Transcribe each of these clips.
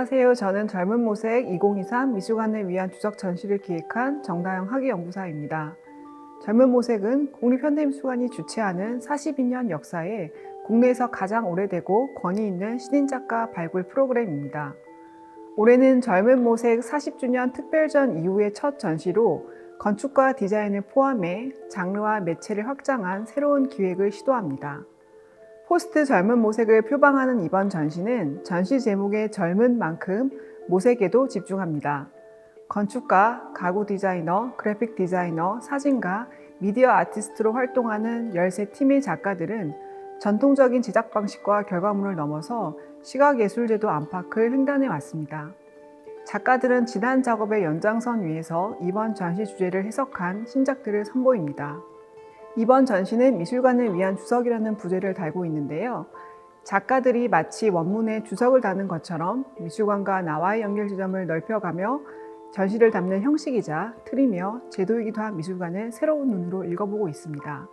안녕하세요. 저는 젊은 모색 2023 미술관을 위한 주석 전시를 기획한 정다영 학예연구사입니다. 젊은 모색은 국립현대미술관이 주최하는 42년 역사에 국내에서 가장 오래되고 권위 있는 신인 작가 발굴 프로그램입니다. 올해는 젊은 모색 40주년 특별전 이후의 첫 전시로 건축과 디자인을 포함해 장르와 매체를 확장한 새로운 기획을 시도합니다. 포스트 젊은 모색을 표방하는 이번 전시는 전시 제목의 젊은 만큼 모색에도 집중합니다. 건축가, 가구 디자이너, 그래픽 디자이너, 사진가, 미디어 아티스트로 활동하는 13팀의 작가들은 전통적인 제작 방식과 결과물을 넘어서 시각예술제도 안팎을 횡단해 왔습니다. 작가들은 지난 작업의 연장선 위에서 이번 전시 주제를 해석한 신작들을 선보입니다. 이번 전시는 미술관을 위한 주석이라는 부제를 달고 있는데요. 작가들이 마치 원문에 주석을 다는 것처럼 미술관과 나와의 연결 지점을 넓혀가며 전시를 담는 형식이자 틀이며 제도이기도 한 미술관을 새로운 눈으로 읽어보고 있습니다.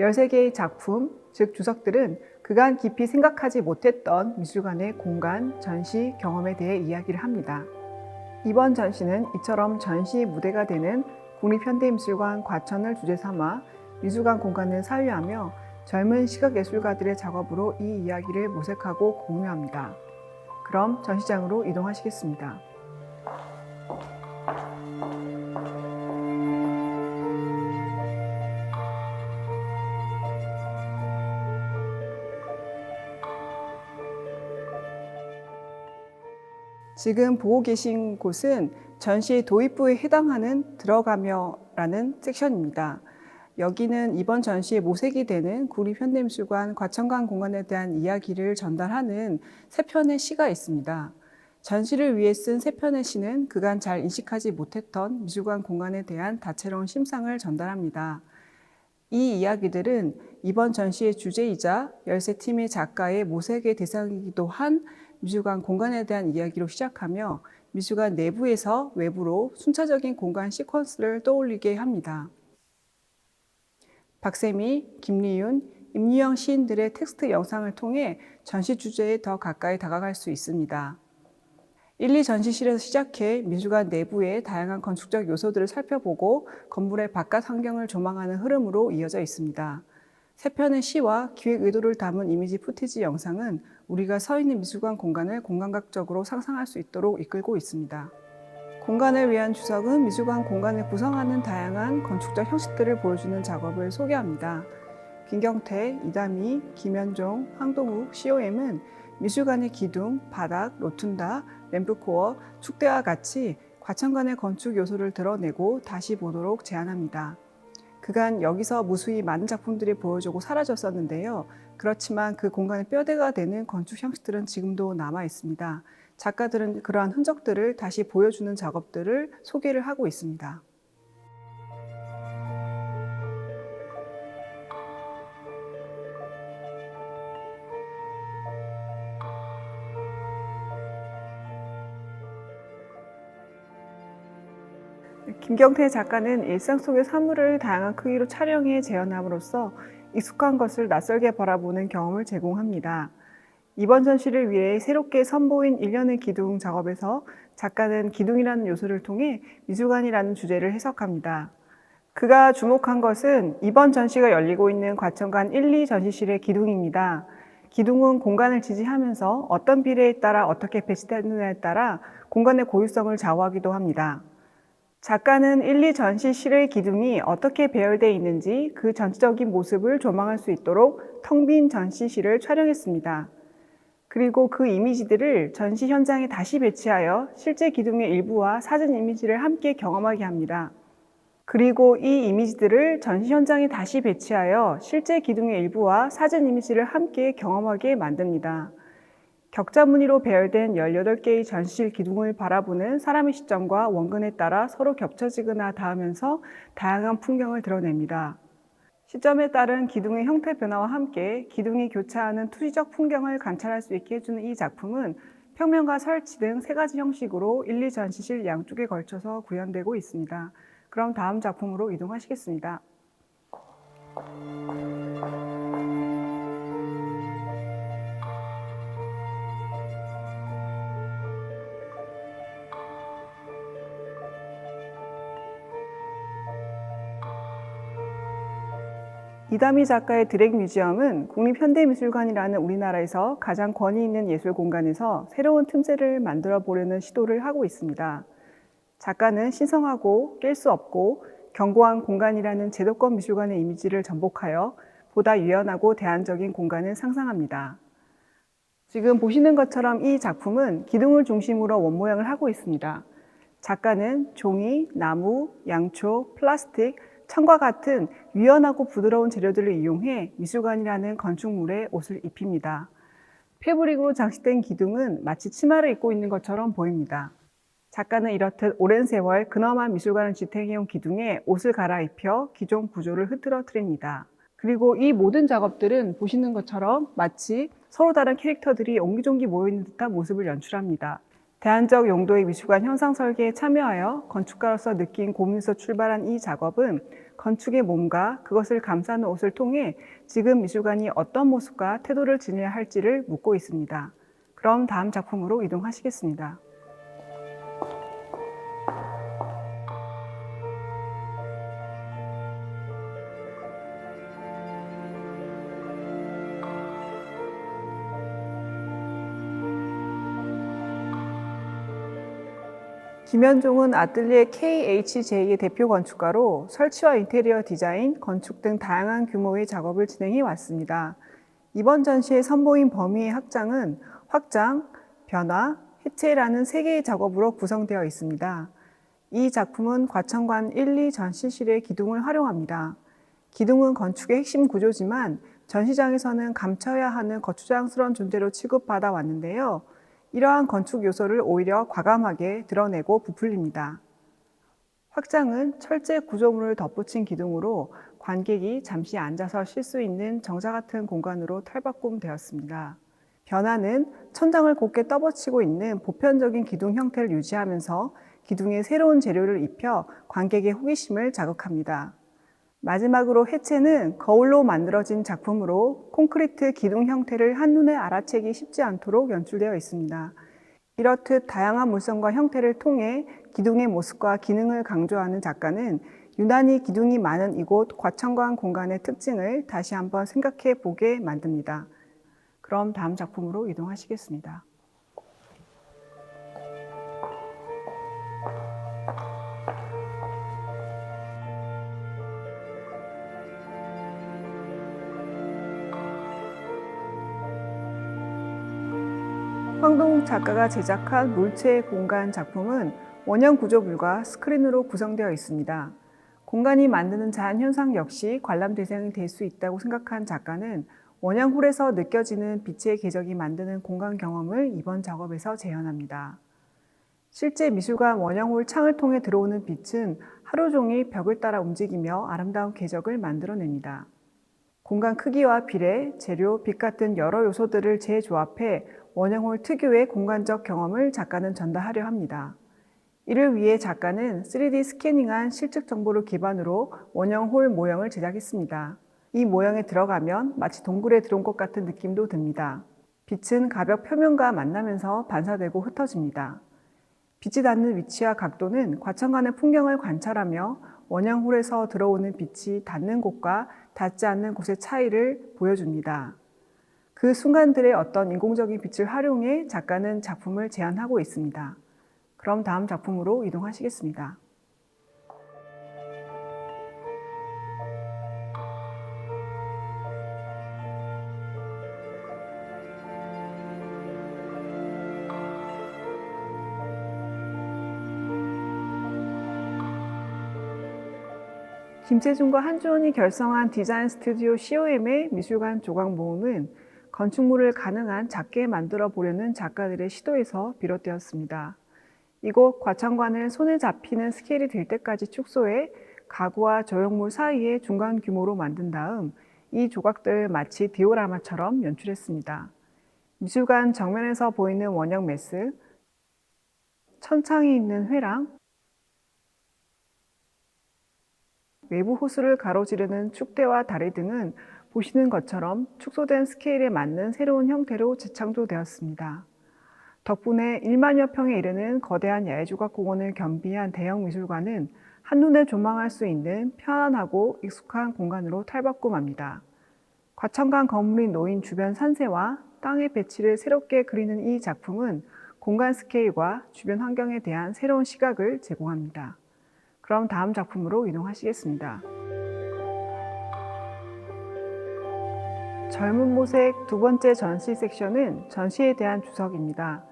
13개의 작품, 즉 주석들은 그간 깊이 생각하지 못했던 미술관의 공간, 전시, 경험에 대해 이야기를 합니다. 이번 전시는 이처럼 전시 무대가 되는 국립현대미술관 과천을 주제 삼아 미술관 공간을 사유하며 젊은 시각예술가들의 작업으로 이 이야기를 모색하고 공유합니다. 그럼 전시장으로 이동하시겠습니다. 지금 보고 계신 곳은 전시 도입부에 해당하는 들어가며라는 섹션입니다. 여기는 이번 전시의 모색이 되는 국립현대미술관 과천관 공간에 대한 이야기를 전달하는 세 편의 시가 있습니다. 전시를 위해 쓴 세 편의 시는 그간 잘 인식하지 못했던 미술관 공간에 대한 다채로운 심상을 전달합니다. 이 이야기들은 이번 전시의 주제이자 13팀의 작가의 모색의 대상이기도 한 미술관 공간에 대한 이야기로 시작하며 미술관 내부에서 외부로 순차적인 공간 시퀀스를 떠올리게 합니다. 박세미, 김리윤, 임유영 시인들의 텍스트 영상을 통해 전시 주제에 더 가까이 다가갈 수 있습니다. 1, 2 전시실에서 시작해 미술관 내부의 다양한 건축적 요소들을 살펴보고 건물의 바깥 환경을 조망하는 흐름으로 이어져 있습니다. 세 편의 시와 기획 의도를 담은 이미지 푸티지 영상은 우리가 서 있는 미술관 공간을 공간각적으로 상상할 수 있도록 이끌고 있습니다. 공간을 위한 주석은 미술관 공간을 구성하는 다양한 건축적 형식들을 보여주는 작업을 소개합니다. 김경태, 이다미, 김현종, 황동욱, COM은 미술관의 기둥, 바닥, 로툰다, 램프코어, 축대와 같이 과천관의 건축 요소를 드러내고 다시 보도록 제안합니다. 그간 여기서 무수히 많은 작품들이 보여주고 사라졌었는데요. 그렇지만 그 공간의 뼈대가 되는 건축 형식들은 지금도 남아 있습니다. 작가들은 그러한 흔적들을 다시 보여주는 작업들을 소개를 하고 있습니다. 김경태 작가는 일상 속의 사물을 다양한 크기로 촬영해 재현함으로써 익숙한 것을 낯설게 바라보는 경험을 제공합니다. 이번 전시를 위해 새롭게 선보인 일련의 기둥 작업에서 작가는 기둥이라는 요소를 통해 미술관이라는 주제를 해석합니다. 그가 주목한 것은 이번 전시가 열리고 있는 과천관 1, 2 전시실의 기둥입니다. 기둥은 공간을 지지하면서 어떤 비례에 따라 어떻게 배치되느냐에 따라 공간의 고유성을 좌우하기도 합니다. 작가는 1, 2 전시실의 기둥이 어떻게 배열되어 있는지 그 전체적인 모습을 조망할 수 있도록 텅 빈 전시실을 촬영했습니다. 그리고 그 이미지들을 전시 현장에 다시 배치하여 실제 기둥의 일부와 사진 이미지를 함께 경험하게 합니다. 그리고 이 이미지들을 전시 현장에 다시 배치하여 실제 기둥의 일부와 사진 이미지를 함께 경험하게 만듭니다. 격자 무늬로 배열된 18개의 전시실 기둥을 바라보는 사람의 시점과 원근에 따라 서로 겹쳐지거나 닿으면서 다양한 풍경을 드러냅니다. 시점에 따른 기둥의 형태 변화와 함께 기둥이 교차하는 투시적 풍경을 관찰할 수 있게 해주는 이 작품은 평면과 설치 등 세 가지 형식으로 1, 2 전시실 양쪽에 걸쳐서 구현되고 있습니다. 그럼 다음 작품으로 이동하시겠습니다. 이다미 작가의 드랙 뮤지엄은 국립현대미술관이라는 우리나라에서 가장 권위 있는 예술 공간에서 새로운 틈새를 만들어 보려는 시도를 하고 있습니다. 작가는 신성하고 깰 수 없고 견고한 공간이라는 제도권 미술관의 이미지를 전복하여 보다 유연하고 대안적인 공간을 상상합니다. 지금 보시는 것처럼 이 작품은 기둥을 중심으로 원모양을 하고 있습니다. 작가는 종이, 나무, 양초, 플라스틱, 천과 같은 유연하고 부드러운 재료들을 이용해 미술관이라는 건축물에 옷을 입힙니다. 패브릭으로 장식된 기둥은 마치 치마를 입고 있는 것처럼 보입니다. 작가는 이렇듯 오랜 세월 근엄한 미술관을 지탱해온 기둥에 옷을 갈아입혀 기존 구조를 흐트러뜨립니다. 그리고 이 모든 작업들은 보시는 것처럼 마치 서로 다른 캐릭터들이 옹기종기 모여있는 듯한 모습을 연출합니다. 대안적 용도의 미술관 형상 설계에 참여하여 건축가로서 느낀 고민에서 출발한 이 작업은 건축의 몸과 그것을 감싸는 옷을 통해 지금 미술관이 어떤 모습과 태도를 지녀야 할지를 묻고 있습니다. 그럼 다음 작품으로 이동하시겠습니다. 김현종은 아틀리에 KHJ의 대표 건축가로 설치와 인테리어 디자인, 건축 등 다양한 규모의 작업을 진행해 왔습니다. 이번 전시에 선보인 범위의 확장은 확장, 변화, 해체라는 세 개의 작업으로 구성되어 있습니다. 이 작품은 과천관 1, 2 전시실의 기둥을 활용합니다. 기둥은 건축의 핵심 구조지만 전시장에서는 감춰야 하는 거추장스러운 존재로 취급받아 왔는데요. 이러한 건축 요소를 오히려 과감하게 드러내고 부풀립니다. 확장은 철제 구조물을 덧붙인 기둥으로 관객이 잠시 앉아서 쉴 수 있는 정자 같은 공간으로 탈바꿈되었습니다. 변화는 천장을 곧게 떠받치고 있는 보편적인 기둥 형태를 유지하면서 기둥에 새로운 재료를 입혀 관객의 호기심을 자극합니다. 마지막으로 해체는 거울로 만들어진 작품으로 콘크리트 기둥 형태를 한눈에 알아채기 쉽지 않도록 연출되어 있습니다. 이렇듯 다양한 물성과 형태를 통해 기둥의 모습과 기능을 강조하는 작가는 유난히 기둥이 많은 이곳 과천관 공간의 특징을 다시 한번 생각해 보게 만듭니다. 그럼 다음 작품으로 이동하시겠습니다. 황동욱 작가가 제작한 물체 공간 작품은 원형 구조물과 스크린으로 구성되어 있습니다. 공간이 만드는 자연 현상 역시 관람 대상이 될 수 있다고 생각한 작가는 원형 홀에서 느껴지는 빛의 궤적이 만드는 공간 경험을 이번 작업에서 재현합니다. 실제 미술관 원형 홀 창을 통해 들어오는 빛은 하루 종일 벽을 따라 움직이며 아름다운 궤적을 만들어냅니다. 공간 크기와 비례, 재료, 빛 같은 여러 요소들을 재조합해 원형홀 특유의 공간적 경험을 작가는 전달하려 합니다. 이를 위해 작가는 3D 스캐닝한 실측 정보를 기반으로 원형홀 모형을 제작했습니다. 이 모형에 들어가면 마치 동굴에 들어온 것 같은 느낌도 듭니다. 빛은 가벽 표면과 만나면서 반사되고 흩어집니다. 빛이 닿는 위치와 각도는 과천관의 풍경을 관찰하며 원형홀에서 들어오는 빛이 닿는 곳과 닿지 않는 곳의 차이를 보여줍니다. 그 순간들의 어떤 인공적인 빛을 활용해 작가는 작품을 제안하고 있습니다. 그럼 다음 작품으로 이동하시겠습니다. 김세준과 한주원이 결성한 디자인 스튜디오 COM의 미술관 조각 모음은 건축물을 가능한 작게 만들어 보려는 작가들의 시도에서 비롯되었습니다. 이곳 과천관을 손에 잡히는 스케일이 될 때까지 축소해 가구와 조형물 사이에 중간 규모로 만든 다음 이 조각들을 마치 디오라마처럼 연출했습니다. 미술관 정면에서 보이는 원형 메스, 천창이 있는 회랑, 외부 호수를 가로지르는 축대와 다리 등은 보시는 것처럼 축소된 스케일에 맞는 새로운 형태로 재창조되었습니다. 덕분에 1만여 평에 이르는 거대한 야외조각 공원을 겸비한 대형 미술관은 한눈에 조망할 수 있는 편안하고 익숙한 공간으로 탈바꿈 합니다. 과천강 건물이 놓인 주변 산세와 땅의 배치를 새롭게 그리는 이 작품은 공간 스케일과 주변 환경에 대한 새로운 시각을 제공합니다. 그럼 다음 작품으로 이동하시겠습니다. 젊은 모색 두 번째 전시 섹션은 전시에 대한 주석입니다.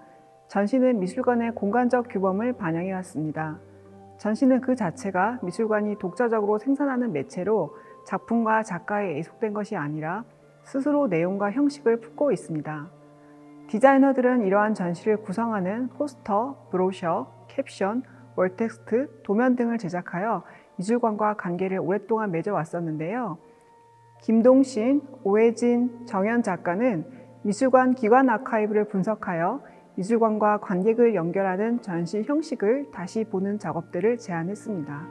전시는 미술관의 공간적 규범을 반영해 왔습니다. 전시는 그 자체가 미술관이 독자적으로 생산하는 매체로 작품과 작가에 예속된 것이 아니라 스스로 내용과 형식을 품고 있습니다. 디자이너들은 이러한 전시를 구성하는 포스터, 브로셔, 캡션, 월텍스트, 도면 등을 제작하여 미술관과 관계를 오랫동안 맺어왔었는데요. 김동신, 오해진, 정현 작가는 미술관 기관 아카이브를 분석하여 미술관과 관객을 연결하는 전시 형식을 다시 보는 작업들을 제안했습니다.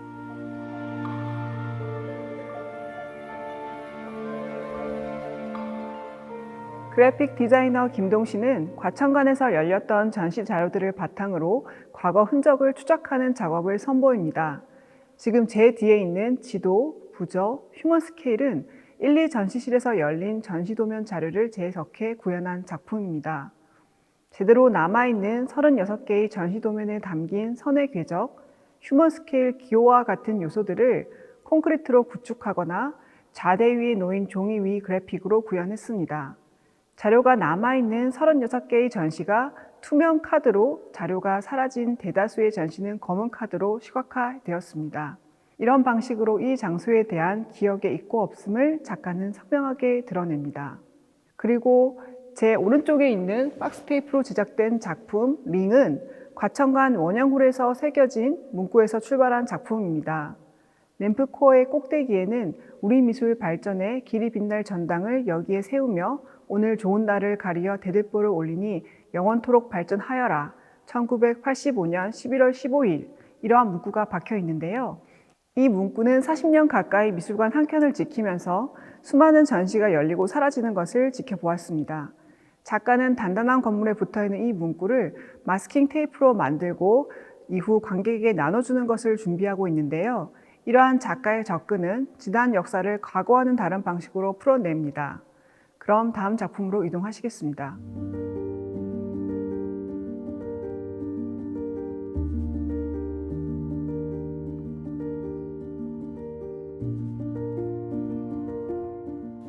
그래픽 디자이너 김동신은 과천관에서 열렸던 전시 자료들을 바탕으로 과거 흔적을 추적하는 작업을 선보입니다. 지금 제 뒤에 있는 지도, 부저, 휴먼 스케일은 1, 2 전시실에서 열린 전시도면 자료를 재해석해 구현한 작품입니다. 제대로 남아있는 36개의 전시도면에 담긴 선의 궤적, 휴먼 스케일 기호와 같은 요소들을 콘크리트로 구축하거나 자대 위에 놓인 종이 위 그래픽으로 구현했습니다. 자료가 남아있는 36개의 전시가 투명 카드로 자료가 사라진 대다수의 전시는 검은 카드로 시각화되었습니다. 이런 방식으로 이 장소에 대한 기억의 있고 없음을 작가는 선명하게 드러냅니다. 그리고 제 오른쪽에 있는 박스테이프로 제작된 작품 링은 과천관 원형홀에서 새겨진 문구에서 출발한 작품입니다. 램프 코어의 꼭대기에는 우리 미술 발전의 길이 빛날 전당을 여기에 세우며 오늘 좋은 날을 가리어 대들보를 올리니 영원토록 발전하여라. 1985년 11월 15일 이러한 문구가 박혀 있는데요. 이 문구는 40년 가까이 미술관 한 켠을 지키면서 수많은 전시가 열리고 사라지는 것을 지켜보았습니다. 작가는 단단한 건물에 붙어 있는 이 문구를 마스킹 테이프로 만들고 이후 관객에게 나눠주는 것을 준비하고 있는데요. 이러한 작가의 접근은 지난 역사를 과거와는 다른 방식으로 풀어냅니다. 그럼 다음 작품으로 이동하시겠습니다.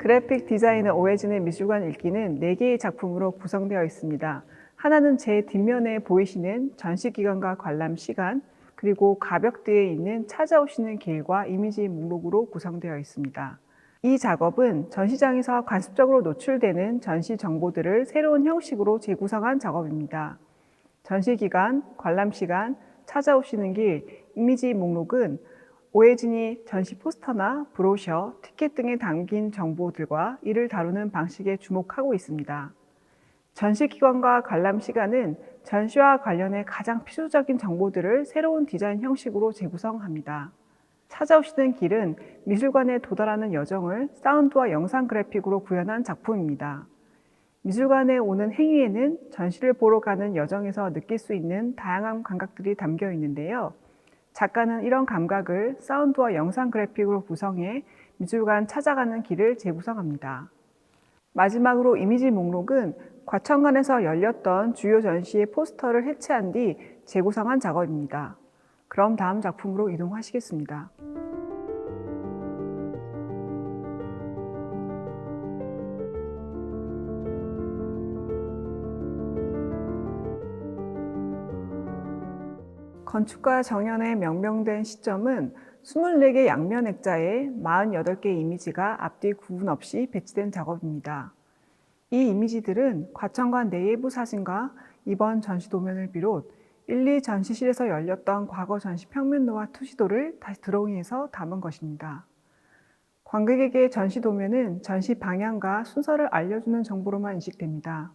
그래픽 디자이너 오해진의 미술관 읽기는 4개의 작품으로 구성되어 있습니다. 하나는 제 뒷면에 보이시는 전시 기간과 관람 시간, 그리고 가벽대에 있는 찾아오시는 길과 이미지 목록으로 구성되어 있습니다. 이 작업은 전시장에서 관습적으로 노출되는 전시 정보들을 새로운 형식으로 재구성한 작업입니다. 전시 기간, 관람 시간, 찾아오시는 길, 이미지 목록은 오해진이 전시 포스터나 브로셔, 티켓 등에 담긴 정보들과 이를 다루는 방식에 주목하고 있습니다. 전시 기간과 관람 시간은 전시와 관련해 가장 필수적인 정보들을 새로운 디자인 형식으로 재구성합니다. 찾아오시는 길은 미술관에 도달하는 여정을 사운드와 영상 그래픽으로 구현한 작품입니다. 미술관에 오는 행위에는 전시를 보러 가는 여정에서 느낄 수 있는 다양한 감각들이 담겨 있는데요. 작가는 이런 감각을 사운드와 영상 그래픽으로 구성해 미술관 찾아가는 길을 재구성합니다. 마지막으로 이미지 목록은 과천관에서 열렸던 주요 전시의 포스터를 해체한 뒤 재구성한 작업입니다. 그럼 다음 작품으로 이동하시겠습니다. 건축가 정연의 명명된 시점은 24개 양면 액자에 48개 이미지가 앞뒤 구분 없이 배치된 작업입니다. 이 이미지들은 과천관 내외부 사진과 이번 전시 도면을 비롯 1, 2 전시실에서 열렸던 과거 전시 평면도와 투시도를 다시 드로잉해서 담은 것입니다. 관객에게 전시 도면은 전시 방향과 순서를 알려주는 정보로만 인식됩니다.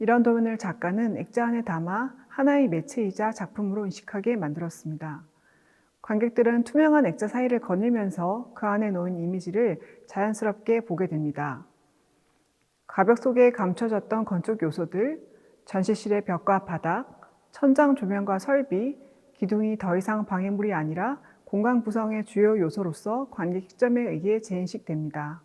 이런 도면을 작가는 액자 안에 담아 하나의 매체이자 작품으로 인식하게 만들었습니다. 관객들은 투명한 액자 사이를 거닐면서 그 안에 놓인 이미지를 자연스럽게 보게 됩니다. 가벽 속에 감춰졌던 건축 요소들, 전시실의 벽과 바닥, 천장 조명과 설비, 기둥이 더 이상 방해물이 아니라 공간 구성의 주요 요소로서 관객 시점에 의해 재인식됩니다.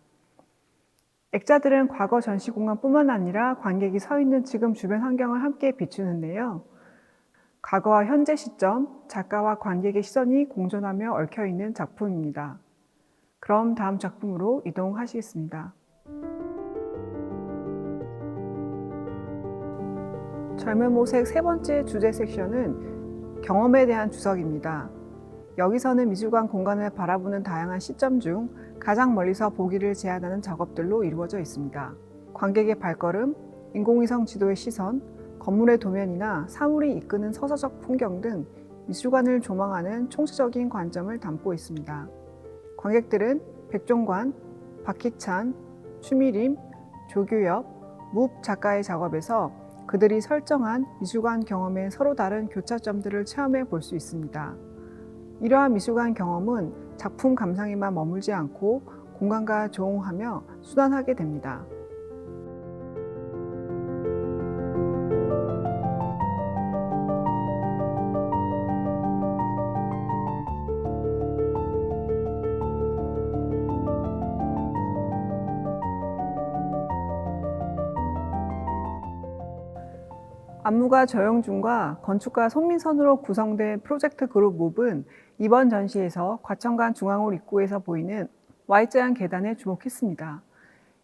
액자들은 과거 전시 공간뿐만 아니라 관객이 서 있는 지금 주변 환경을 함께 비추는데요. 과거와 현재 시점, 작가와 관객의 시선이 공존하며 얽혀 있는 작품입니다. 그럼 다음 작품으로 이동하시겠습니다. 젊은 모색 세 번째 주제 섹션은 경험에 대한 주석입니다. 여기서는 미술관 공간을 바라보는 다양한 시점 중 가장 멀리서 보기를 제한하는 작업들로 이루어져 있습니다. 관객의 발걸음, 인공위성 지도의 시선, 건물의 도면이나 사물이 이끄는 서사적 풍경 등 미술관을 조망하는 총체적인 관점을 담고 있습니다. 관객들은 백종관, 박희찬, 추미림, 조규엽, 묵 작가의 작업에서 그들이 설정한 미술관 경험의 서로 다른 교차점들을 체험해 볼 수 있습니다. 이러한 미술관 경험은 작품 감상에만 머물지 않고 공간과 조응하며 순환하게 됩니다. 안무가 조영준과 건축가 손민선으로 구성된 프로젝트 그룹 몹은 이번 전시에서 과천관 중앙홀 입구에서 보이는 Y자형 계단에 주목했습니다.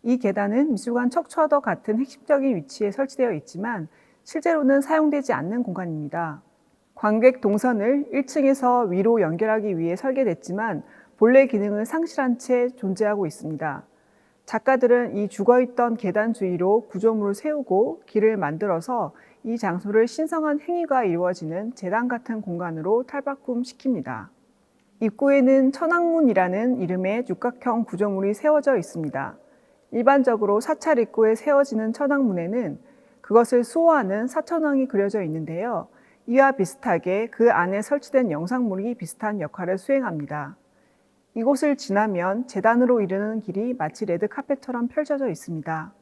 이 계단은 미술관 척추와도 같은 핵심적인 위치에 설치되어 있지만 실제로는 사용되지 않는 공간입니다. 관객 동선을 1층에서 위로 연결하기 위해 설계됐지만 본래 기능을 상실한 채 존재하고 있습니다. 작가들은 이 죽어있던 계단 주위로 구조물을 세우고 길을 만들어서 이 장소를 신성한 행위가 이루어지는 재단 같은 공간으로 탈바꿈시킵니다. 입구에는 천왕문이라는 이름의 육각형 구조물이 세워져 있습니다. 일반적으로 사찰 입구에 세워지는 천왕문에는 그것을 수호하는 사천왕이 그려져 있는데요. 이와 비슷하게 그 안에 설치된 영상물이 비슷한 역할을 수행합니다. 이곳을 지나면 재단으로 이르는 길이 마치 레드 카펫처럼 펼쳐져 있습니다.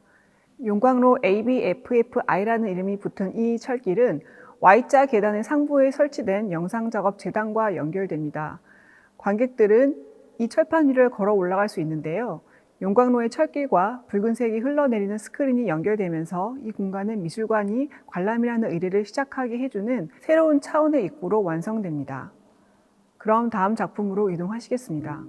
용광로 ABFFI라는 이름이 붙은 이 철길은 Y자 계단의 상부에 설치된 영상 작업 재단과 연결됩니다. 관객들은 이 철판 위를 걸어 올라갈 수 있는데요. 용광로의 철길과 붉은색이 흘러내리는 스크린이 연결되면서 이 공간은 미술관이 관람이라는 의뢰를 시작하게 해주는 새로운 차원의 입구로 완성됩니다. 그럼 다음 작품으로 이동하시겠습니다.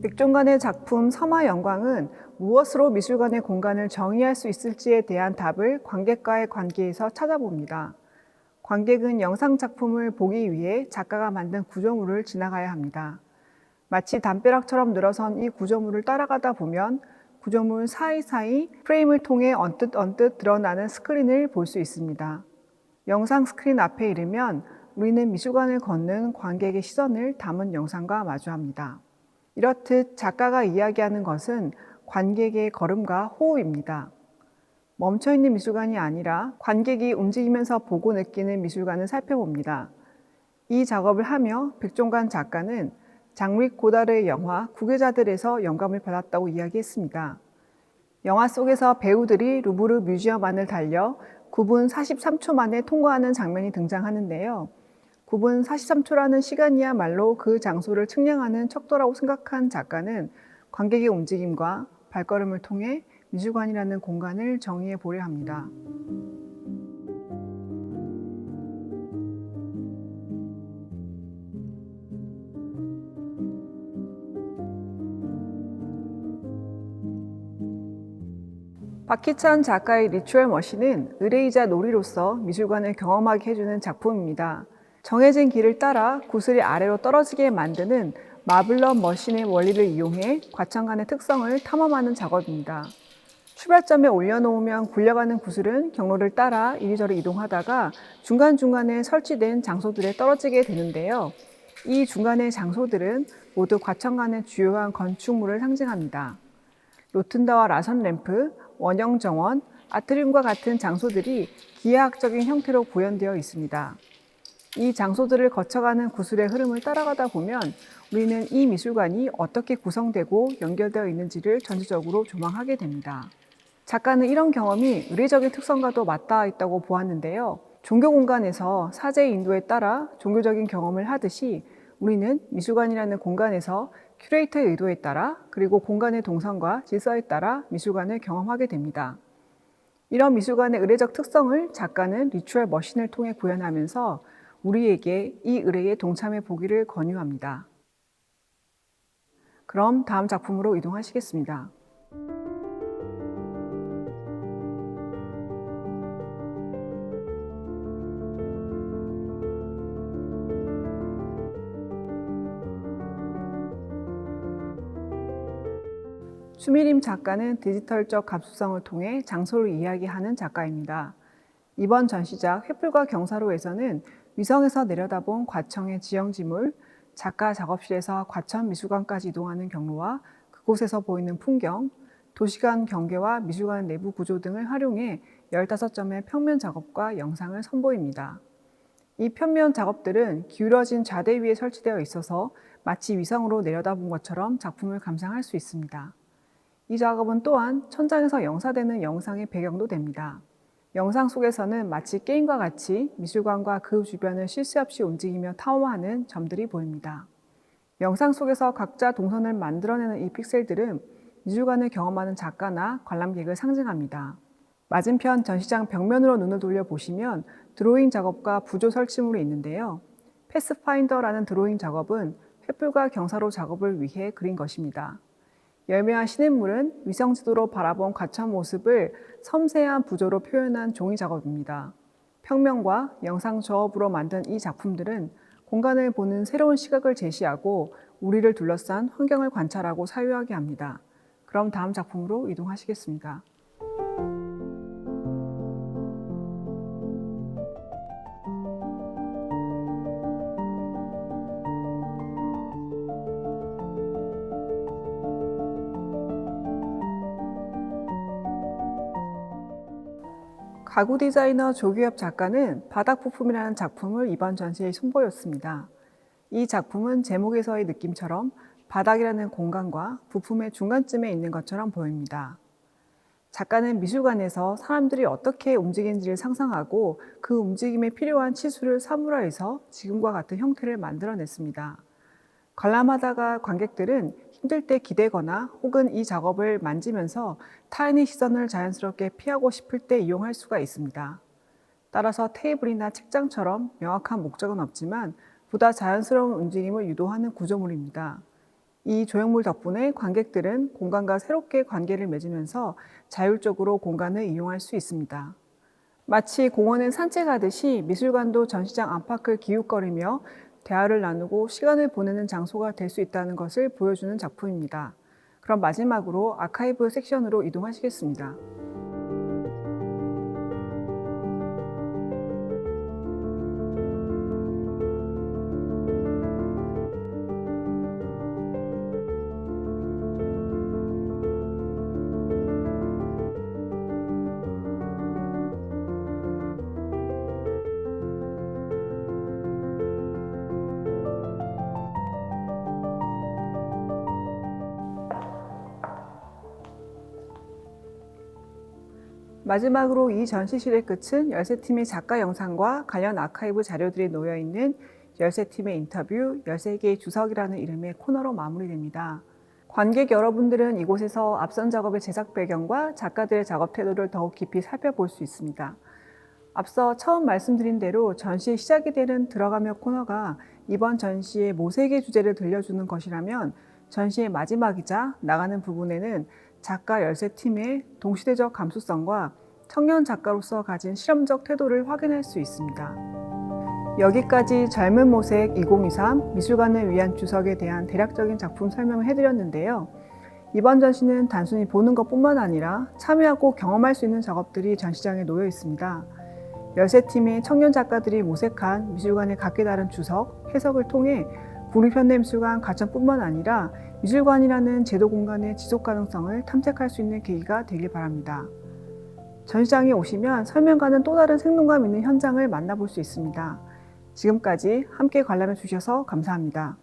백종관의 작품 서마 영광은 무엇으로 미술관의 공간을 정의할 수 있을지에 대한 답을 관객과의 관계에서 찾아봅니다. 관객은 영상 작품을 보기 위해 작가가 만든 구조물을 지나가야 합니다. 마치 담벼락처럼 늘어선 이 구조물을 따라가다 보면 구조물 사이사이 프레임을 통해 언뜻 언뜻 드러나는 스크린을 볼 수 있습니다. 영상 스크린 앞에 이르면 우리는 미술관을 걷는 관객의 시선을 담은 영상과 마주합니다. 이렇듯 작가가 이야기하는 것은 관객의 걸음과 호흡입니다. 멈춰있는 미술관이 아니라 관객이 움직이면서 보고 느끼는 미술관을 살펴봅니다. 이 작업을 하며 백종관 작가는 장릭 고다르의 영화 구계자들에서 영감을 받았다고 이야기했습니다. 영화 속에서 배우들이 루브르 뮤지엄 안을 달려 9분 43초 만에 통과하는 장면이 등장하는데요. 9분 43초라는 시간이야말로 그 장소를 측량하는 척도라고 생각한 작가는 관객의 움직임과 발걸음을 통해 미술관이라는 공간을 정의해 보려 합니다. 박희찬 작가의 리추얼 머신은 의뢰이자 놀이로서 미술관을 경험하게 해주는 작품입니다. 정해진 길을 따라 구슬이 아래로 떨어지게 만드는 마블러 머신의 원리를 이용해 과천관의 특성을 탐험하는 작업입니다. 출발점에 올려놓으면 굴려가는 구슬은 경로를 따라 이리저리 이동하다가 중간중간에 설치된 장소들에 떨어지게 되는데요. 이 중간의 장소들은 모두 과천간의 주요한 건축물을 상징합니다. 로튼다와 라선 램프, 원형 정원, 아트리움과 같은 장소들이 기하학적인 형태로 구현되어 있습니다. 이 장소들을 거쳐가는 구슬의 흐름을 따라가다 보면 우리는 이 미술관이 어떻게 구성되고 연결되어 있는지를 전체적으로 조망하게 됩니다. 작가는 이런 경험이 의례적인 특성과도 맞닿아 있다고 보았는데요. 종교 공간에서 사제의 인도에 따라 종교적인 경험을 하듯이 우리는 미술관이라는 공간에서 큐레이터의 의도에 따라 그리고 공간의 동선과 질서에 따라 미술관을 경험하게 됩니다. 이런 미술관의 의례적 특성을 작가는 리추얼 머신을 통해 구현하면서 우리에게 이 의례에 동참해 보기를 권유합니다. 그럼 다음 작품으로 이동하시겠습니다. 추미림 작가는 디지털적 감수성을 통해 장소를 이야기하는 작가입니다. 이번 전시작 횃불과 경사로에서는 위성에서 내려다본 과청의 지형지물, 작가 작업실에서 과천 미술관까지 이동하는 경로와 그곳에서 보이는 풍경, 도시간 경계와 미술관 내부 구조 등을 활용해 15점의 평면 작업과 영상을 선보입니다. 이 평면 작업들은 기울어진 좌대 위에 설치되어 있어서 마치 위성으로 내려다본 것처럼 작품을 감상할 수 있습니다. 이 작업은 또한 천장에서 영사되는 영상의 배경도 됩니다. 영상 속에서는 마치 게임과 같이 미술관과 그 주변을 쉴 새 없이 움직이며 탐험하는 점들이 보입니다. 영상 속에서 각자 동선을 만들어내는 이 픽셀들은 미술관을 경험하는 작가나 관람객을 상징합니다. 맞은편 전시장 벽면으로 눈을 돌려 보시면 드로잉 작업과 부조 설치물이 있는데요. 패스파인더라는 드로잉 작업은 횃불과 경사로 작업을 위해 그린 것입니다. 열매와 시냇물은 위성지도로 바라본 과천 모습을 섬세한 부조로 표현한 종이 작업입니다. 평면과 영상 조업으로 만든 이 작품들은 공간을 보는 새로운 시각을 제시하고 우리를 둘러싼 환경을 관찰하고 사유하게 합니다. 그럼 다음 작품으로 이동하시겠습니다. 가구 디자이너 조규엽 작가는 바닥 부품이라는 작품을 이번 전시에 선보였습니다. 이 작품은 제목에서의 느낌처럼 바닥이라는 공간과 부품의 중간쯤에 있는 것처럼 보입니다. 작가는 미술관에서 사람들이 어떻게 움직이는지를 상상하고 그 움직임에 필요한 치수를 사물화해서 지금과 같은 형태를 만들어냈습니다. 관람하다가 관객들은 힘들 때 기대거나 혹은 이 작업을 만지면서 타인의 시선을 자연스럽게 피하고 싶을 때 이용할 수가 있습니다. 따라서 테이블이나 책장처럼 명확한 목적은 없지만 보다 자연스러운 움직임을 유도하는 구조물입니다. 이 조형물 덕분에 관객들은 공간과 새롭게 관계를 맺으면서 자율적으로 공간을 이용할 수 있습니다. 마치 공원을 산책하듯이 미술관도 전시장 안팎을 기웃거리며 대화를 나누고 시간을 보내는 장소가 될 수 있다는 것을 보여주는 작품입니다. 그럼 마지막으로 아카이브 섹션으로 이동하시겠습니다. 마지막으로 이 전시실의 끝은 열세팀의 작가 영상과 관련 아카이브 자료들이 놓여 있는 열세팀의 인터뷰 13개의 주석이라는 이름의 코너로 마무리됩니다. 관객 여러분들은 이곳에서 앞선 작업의 제작 배경과 작가들의 작업 태도를 더욱 깊이 살펴볼 수 있습니다. 앞서 처음 말씀드린 대로 전시의 시작이 되는 들어가며 코너가 이번 전시의 모색의 주제를 들려주는 것이라면 전시의 마지막이자 나가는 부분에는 작가 열세 팀의 동시대적 감수성과 청년 작가로서 가진 실험적 태도를 확인할 수 있습니다. 여기까지 젊은 모색 2023 미술관을 위한 주석에 대한 대략적인 작품 설명을 해드렸는데요. 이번 전시는 단순히 보는 것뿐만 아니라 참여하고 경험할 수 있는 작업들이 전시장에 놓여 있습니다. 13팀의 청년 작가들이 모색한 미술관의 각기 다른 주석, 해석을 통해 국립현대미술관 가천뿐만 아니라 미술관이라는 제도 공간의 지속 가능성을 탐색할 수 있는 계기가 되길 바랍니다. 전시장에 오시면 설명과는 또 다른 생동감 있는 현장을 만나볼 수 있습니다. 지금까지 함께 관람해 주셔서 감사합니다.